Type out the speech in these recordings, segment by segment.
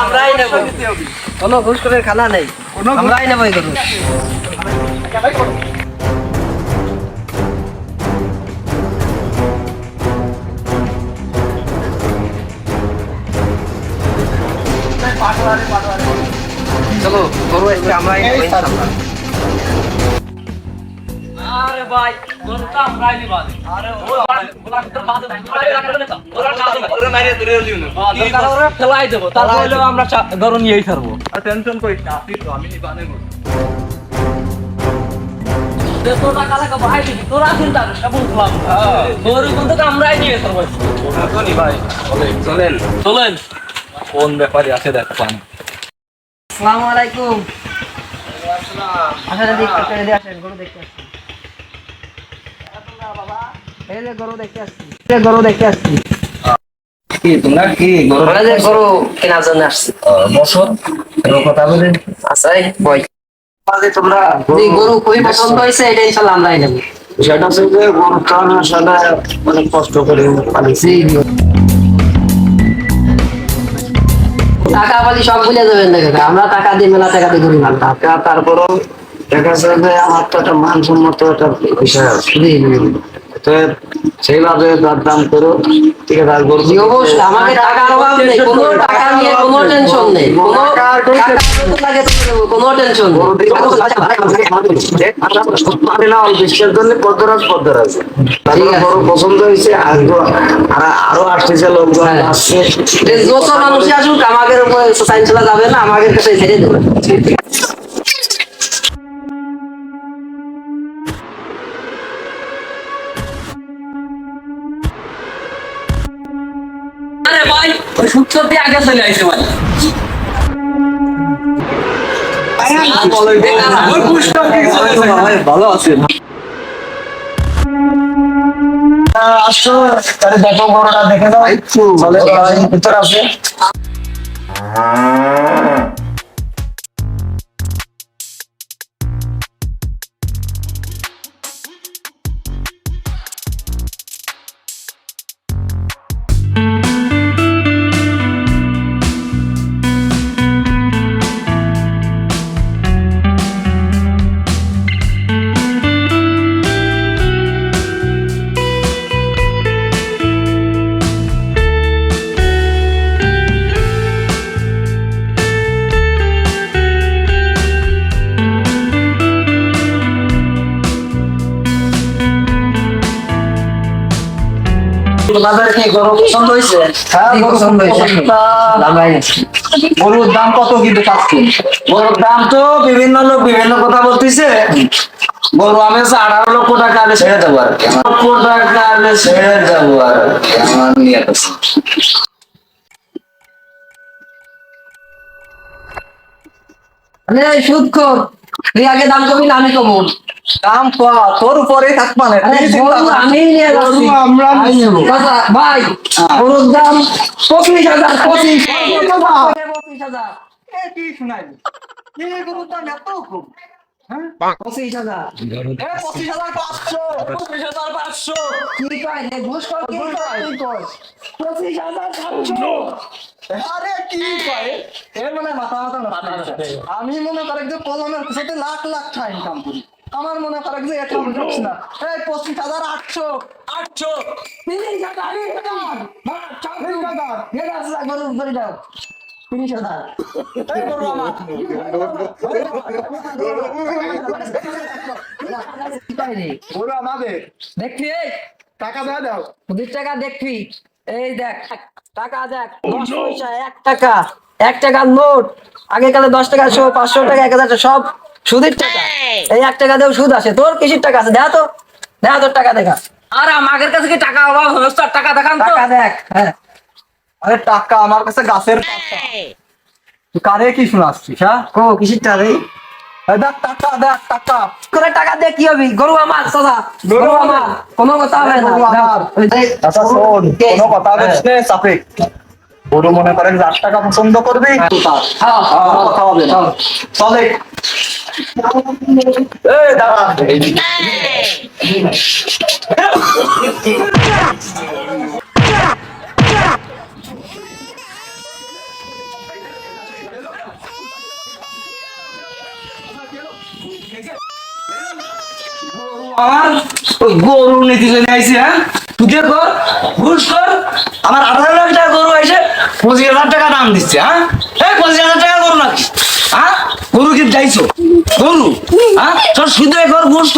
আমরাই নেব কোনো ঘুষ করে খানা নেই আমরাই নেব এই ঘুষ চলো নেব ইনশাআল্লাহ। আরে ভাই গরু তো আমরাই আরে ও ওরা তো ওরা না ওরা মারিয়ে ধরে দিও না। দরকার ওরা ফেলাই দেব। তারপরে আমরা গরু নিয়েই ছাড়বো। টেনশন করিস না আসিস তো আমি নিবা নেব দেড়শো টাকা লাগা ভাই দিবি তোরা চিন্তা করিস গরু কিন্তু আমরাই নিয়ে ছাড়বো। ভাই চলেন। চলেন। কোন ব্যাপারে আছে দেখ পান। আসসালামু আলাইকুম। আসেন এদিকে, আসেন এদিকে আসেন, গরু দেখতে। এই যে গরু দেখতে আসছি। গরু দেখতে আসছি। কি তোমরা কি গরু আমরা যে গরু কেনার জন্য আসছি। বছর কথা বলে বই। তোমরা গরু খুবই পছন্দ হয়েছে, এটা ইনশাল্লাহ আমরাই নেব। সেটা হচ্ছে যে গরুটা আসলে অনেক কষ্ট করে পালিয়েছি টাকা পালি সব ভুলে যাবেন না আমরা টাকা দিয়ে মেলা টাকা দিয়ে গরু তারপরও দেখা যায় যে আমার তো একটা মানসম্মত একটা বিষয় আছে সেইভাবে তার দাম করো ঠিক আছে আর জি, অবশ্যই। আমাকে টাকার অভাব নেই। কোনো টাকা নিয়ে কোনো টেনশন নেই। কোনো লাগে কোনো টেনশন নেই। না বিশ্বের জন্য পদ্মরাজ পদ্মরাজ। তারপরে বড় পছন্দ হয়েছে আরও আর- আরও আসতেছে লোকজন হ্যাঁ। আসছে। যত মানুষই আসুক আমাদের উপরে সাইন চলা যাবে না আমাদের কাছে ছেড়ে দেবে। দিয়ে আগে চলে আসে ভাই। ভালো আছে আসো তাহলে দেখো বড়টা দেখে দাও ভিতর আছে বাজারে কি গরু পছন্দ হয়েছে? হ্যাঁ পছন্দ হয়েছে। গরুর দাম কত কিন্তু গরুর দাম তো বিভিন্ন লোক বিভিন্ন কথা বলতেছে। গরু আমি আঠারো লক্ষ টাকা ছেড়ে দেবো আর কি। লক্ষ টাকা ছেড়ে দেবো আর কি। আমার নিয়ে সুদ খোর তুই আগে দাম কবি না আমি কমু দাম তোর উপরে থাক মানে আরে গরু আমি আমরা ভাই গরুর দাম পঁচিশ হাজার পঁচিশ পঁচিশ হাজার। কি শোনাই গরুর দাম এত কম। পঁচিশ হাজার। পঁচিশ হাজার পাঁচশো। পঁচিশ হাজার পাঁচশো। কি কয় রে? ঘুষ কর কি কয় পঁচিশ হাজার সাতশো আরে কি কয়? এর মানে মাথা মাথা আমি মনে করে যে কলমের সাথে লাখ লাখ টাকা ইনকাম করি। আমার মনে করে যে এটা বুঝছি না। এই পঁচিশ হাজার আটশো। আটশো। তিরিশ হাজার। তিরিশ গরুর দাও। তিরিশ হাজার দেখবি টাকা দাও। পঁচিশ টাকা দেখবি। এই দেখ টাকা দেখ দশ পয়সা এক টাকা এক টাকার নোট। আগে কালে দশ টাকা শো পাঁচশো টাকা এক হাজার টাকা সব সুদের টাকা। এই এক টাকা দেও সুদ আসে। তোর কিসির টাকা আছে? দেখা তো। দেখা তোর টাকা দেখা। আর আমাদের কাছে কি টাকা অভাব টাকা দেখান তো। টাকা দেখ হ্যাঁ। আরে টাকা আমার কাছে গাছের টাকা। কারে কি শোনাচ্ছিস হ্যাঁ? কো কিসির টাকা রে? দেখ টাকা দেখ টাকা। করে টাকা দিয়ে কি হবে? গরু আমার দাদা। গরু গরু আমার। আমার। কোনো কথা হবে না। গরু আচ্ছা শোন কোনো কথা না মনে করেন যে টাকা পছন্দ করবি? তো। তার হ্যাঁ, কথা হবে না। চলে এই। দাঁড়া গরু নীতি হ্যাঁ? তুই ঘুষ কর, আমার আঠারো লাখ টাকা গরু পঁচিশ হাজার টাকা দাম দিচ্ছে হ্যাঁ? এই পঁচিশ হাজার টাকা গরু নাকি হ্যাঁ? গরু কি যাইছো গরু হ্যাঁ? তোর শুধু ঘুষ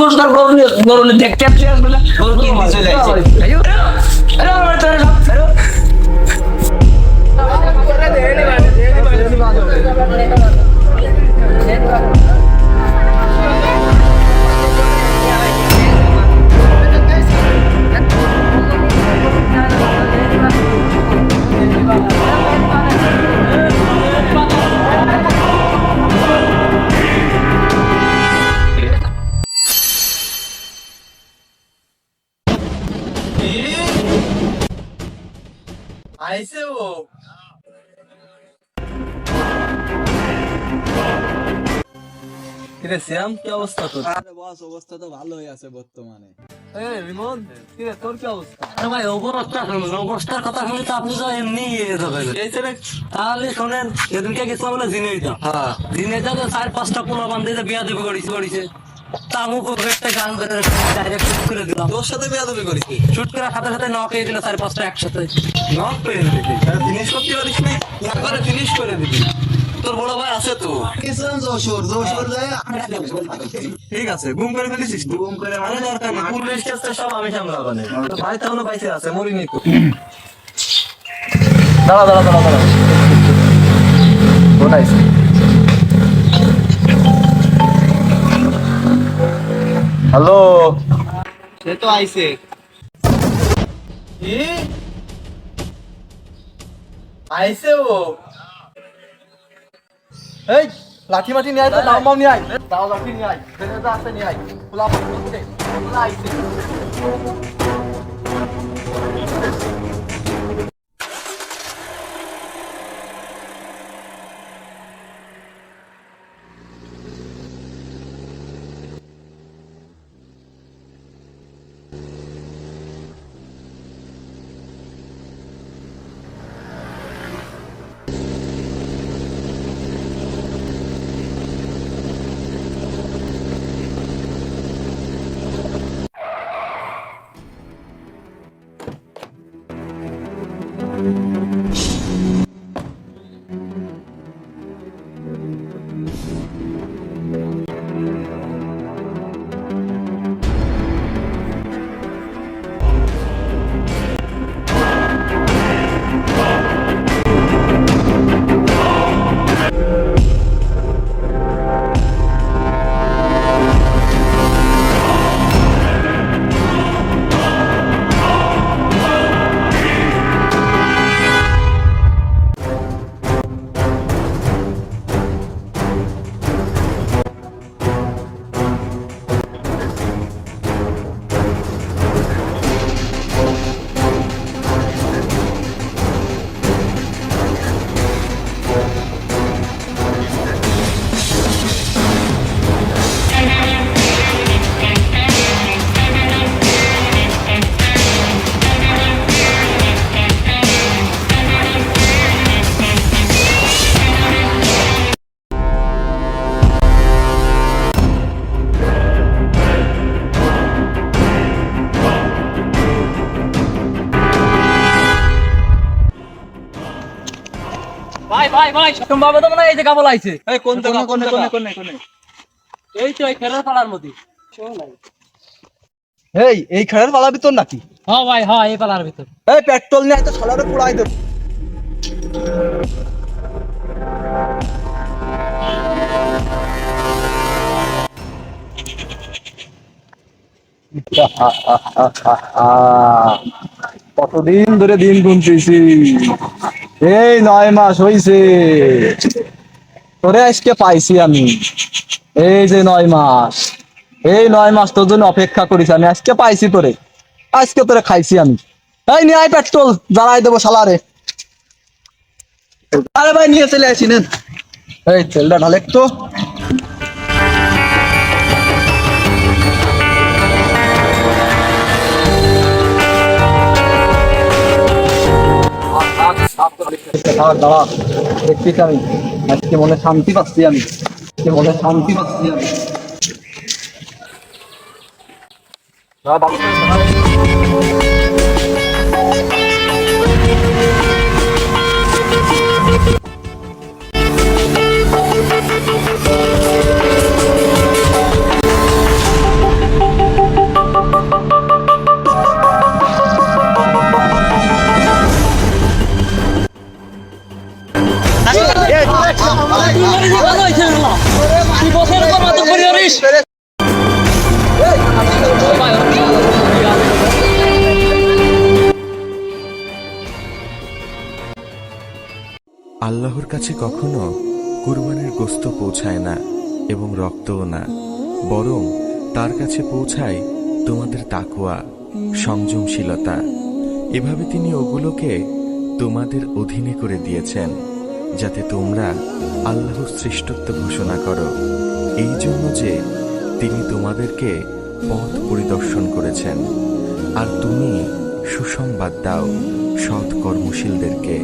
ঘুষ গরু গরু দেখতে আসবে না, গরু কিনতে চলে কিরে শ্যাম কি অবস্থা তোর? আরে বস অবস্থা তো ভালোই আছে বর্তমানে। এ কিরে তোর কি অবস্থা? আরে ভাই অবস্থা শুনুন অবস্থার কথা শুনে তো আপনি তো এমনি ইয়ে এই ছেলে তাহলে শোনেন গেছিলাম বলে জিনে দিতাম হ্যাঁ। জিনে যা চার পাঁচটা পোলা বান্ধে বিয়া দেবে করিছে করিছে। তা একটা গান করে ডাইরেক্ট শুট করে দিলাম। তোর সাথে বেয়াদবি করিস শুট করার সাথে সাথে নক দিল চার পাঁচটা একসাথে। নক পেয়ে দিবি? ফিনিশ করতে পারিস না? একবারে ফিনিশ করে দিবি। তোর বড় ভাই আছে তো? কিসান যশোর যশোর যায় ঠিক আছে গুম করে ফেলেছিস তুই গুম করে মানে দরকার নেই পুলিশ কেসটা সব আমি সামলাবো না। তো ভাই তাহলে পাইছে আছে মরিনি তো। দাঁড়া দাঁড়া দাঁড়া দাঁড়া। কোথায় হ্যালো? সে তো আইছে। আইছে ও? এই লাঠি মাটি নিয়ে আয় তো দাও মাও নিয়ে আয়। দাও লাঠি নিয়ে আয় তো আসতে নিয়ে আয়। খোলা পাচ্ছে খোলা আইছে ভাই ভাই ভাই সম্ভবত তো মনে হয় এই যে কাবল আইছে এই কোন কোনে জায়গা কোন কোনে জায়গা? কোনে কোনে কোনে? এই তো এই খেলার পালার মধ্যে। এই এই খেলার পালা ভিতর নাকি? হ্যাঁ ভাই হ্যাঁ এই পালার ভিতর। এই পেট্রোল নিয়ে তো সালারে পুরাই দেব কতদিন ধরে দিন গুনতেছি? এই নয় মাস হইছে। তোরে আজকে পাইছি আমি। এই যে নয় মাস। এই নয় মাস তোর জন্য অপেক্ষা করিস আমি। আজকে পাইছি তোরে। আজকে তোরে খাইছি আমি। এই নিয়ে আয় পেট্রোল জ্বালাই দেবো সালারে আরে ভাই, নিয়ে চলে আসি, নেন। এই তেলটা ঢালে তো থাক দাঁড়া দেখতেছি আমি। আজকে মনে শান্তি পাচ্ছি আমি। আজকে মনে শান্তি পাচ্ছি আমি। বাবু, আল্লাহর কাছে কখনো কুরবানির গোস্ত পৌঁছায় না এবং রক্তও না, বরং তার কাছে পৌঁছায় তোমাদের তাকুয়া সংযমশীলতা। এভাবে তিনি ওগুলোকে তোমাদের অধীনে করে দিয়েছেন, যাতে তোমরা আল্লাহর শ্রেষ্ঠত্ব ঘোষণা করো। এই জন্য যে তিনি তোমাদেরকে পথ পরিদর্শন করেছেন, আর তুমি সুসংবাদ দাও সৎ কর্মশীলদেরকে।